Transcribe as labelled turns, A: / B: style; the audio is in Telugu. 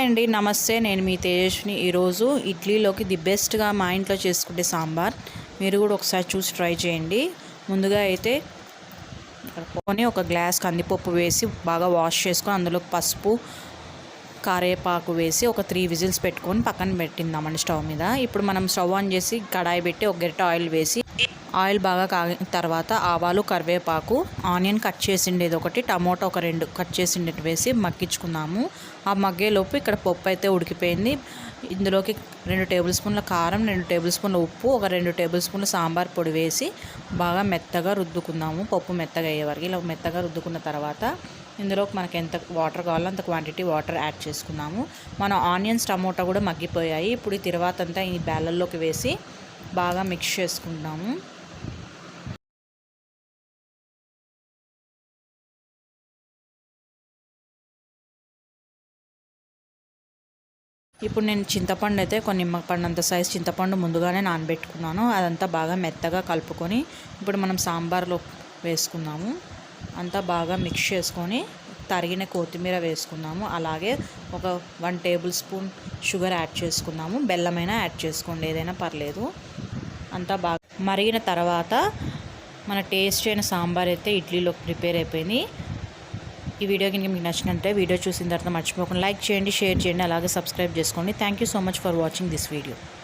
A: హాయ్ అండి నమస్తే. నేను మీ తేజస్విని. ఈరోజు ఇడ్లీలోకి ది బెస్ట్గా మా ఇంట్లో చేసుకునే సాంబార్. మీరు కూడా ఒకసారి చూసి ట్రై చేయండి. ముందుగా అయితే కొని ఒక గ్లాస్ కందిపప్పు వేసి బాగా వాష్ చేసుకొని అందులో పసుపు కారేపాకు వేసి ఒక త్రీ విజిల్స్ పెట్టుకొని పక్కన పెట్టిందామండి స్టవ్ మీద. ఇప్పుడు మనం స్టవ్ ఆన్ చేసి కడాయి పెట్టి ఒక గరిట ఆయిల్ వేసి ఆయిల్ బాగా కాగిన తర్వాత ఆవాలు కరివేపాకు ఆనియన్ కట్ చేసిండేది ఒకటి టమోటా ఒక రెండు కట్ చేసిండేది వేసి మగ్గించుకున్నాము ఆ మగ్గేలోపు ఇక్కడ పప్పు అయితే ఉడికిపోయింది. ఇందులోకి రెండు టేబుల్ స్పూన్ల కారం రెండు టేబుల్ స్పూన్ల ఉప్పు ఒక రెండు టేబుల్ స్పూన్ల సాంబార్ పొడి వేసి బాగా మెత్తగా రుద్దుకున్నాము పప్పు మెత్తగా అయ్యే వరకు. ఇలా మెత్తగా రుద్దుకున్న తర్వాత ఇందులో మనకి ఎంత వాటర్ కావాలో అంత క్వాంటిటీ వాటర్ యాడ్ చేసుకున్నాము. మన ఆనియన్స్ టమోటా కూడా మగ్గిపోయాయి. ఇప్పుడు ఈ తర్వాత అంతా ఈ బ్యాలల్లోకి వేసి బాగా మిక్స్ చేసుకుంటాము ఇప్పుడు నేను చింతపండు అయితే కొన్ని నిమ్మపండు అంత సైజ్ చింతపండు ముందుగానే నానబెట్టుకున్నాను. అదంతా బాగా మెత్తగా కలుపుకొని ఇప్పుడు మనం సాంబార్లో వేసుకున్నాము అంతా బాగా మిక్స్ చేసుకొని తరిగిన కొత్తిమీర వేసుకున్నాము అలాగే ఒక one tablespoon sugar add చేసుకున్నాము బెల్లమైనా యాడ్ చేసుకోండి ఏదైనా పర్లేదు. అంతా బాగా మరిగిన తర్వాత మన టేస్ట్ అయిన సాంబార్ అయితే ఇడ్లీలో ప్రిపేర్ అయిపోయింది. ఈ వీడియో కనుక మీకు నచ్చినట్టే వీడియో చూసిన తర్వాత మర్చిపోకుండా లైక్ చేయండి షేర్ చేయండి అలాగే సబ్స్క్రైబ్ చేసుకోండి. Thank you so much for watching this video